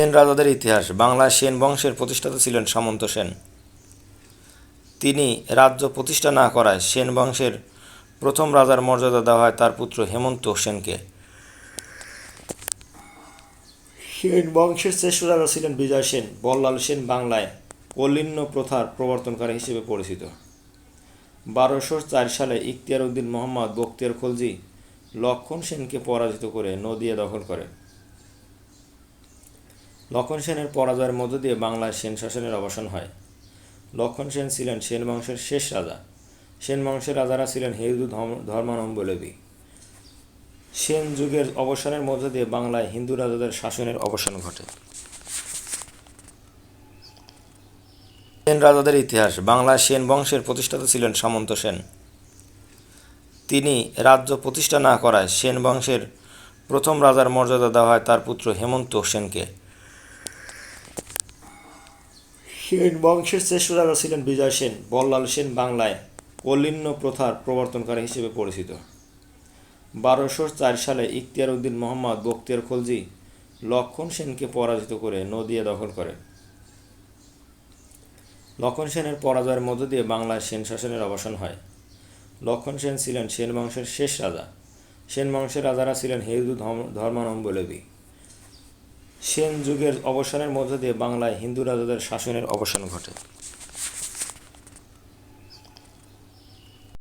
সেন রাজাদের ইতিহাস। বাংলায় সেন বংশের প্রতিষ্ঠাতা ছিলেন সামন্ত সেন। তিনি রাজ্য প্রতিষ্ঠা না করায় সেন বংশের প্রথম রাজার মর্যাদা দেওয়া হয় তার পুত্র হেমন্ত সেনকে। সেন বংশের শ্রেষ্ঠ রাজা ছিলেন বিজয় সেন। বল্লাল সেন বাংলায় কলিন্য প্রথার প্রবর্তনকারী হিসেবে পরিচিত। বারোশো চার সালে ইখতিয়ার উদ্দিন মোহাম্মদ বখতিয়ার খলজি লক্ষণ সেনকে পরাজিত করে নদিয়া দখল করেন। লক্ষণ সেনের পরাজয়ের মধ্য দিয়ে বাংলায় সেন শাসনের অবসান হয়। লক্ষণ সেন ছিলেন সেন বংশের শেষ রাজা। সেন বংশের রাজারা ছিলেন হিন্দু ধর্ম- ধর্মাবলম্বী। সেন যুগের অবসানের মধ্য দিয়ে বাংলায় হিন্দু রাজাদের শাসনের অবসান ঘটে। সেন রাজাদের ইতিহাস। বাংলায় সেন বংশের প্রতিষ্ঠাতা ছিলেন সামন্ত সেন। তিনি রাজ্য প্রতিষ্ঠা না করায় সেন বংশের প্রথম রাজার মর্যাদা দেওয়া হয় তার পুত্র হেমন্ত সেনকে সেন বংশের শ্রেষ্ঠ রাজা ছিলেন বিজয় সেন, বল্লাল সেন বাংলায় কলিন্য প্রথার প্রবর্তনকারী হিসেবে পরিচিত। বারোশো চার সালে ইখতিয়ার উদ্দিন মোহাম্মদ বখতিয়ার খলজি লক্ষণ সেনকে পরাজিত করে নদিয়া দখল করেন। লক্ষণ সেনের পরাজয়ের মধ্য দিয়ে বাংলায় সেন শাসনের অবসান হয়। লক্ষণ সেন ছিলেন সেন বংশের শেষ রাজা। সেন বংশের রাজারা ছিলেন হিন্দু ধর্ম- ধর্মাবলম্বী। সেন যুগের অবসানের মধ্য দিয়ে বাংলায় হিন্দু রাজাদের শাসনের অবসান ঘটে।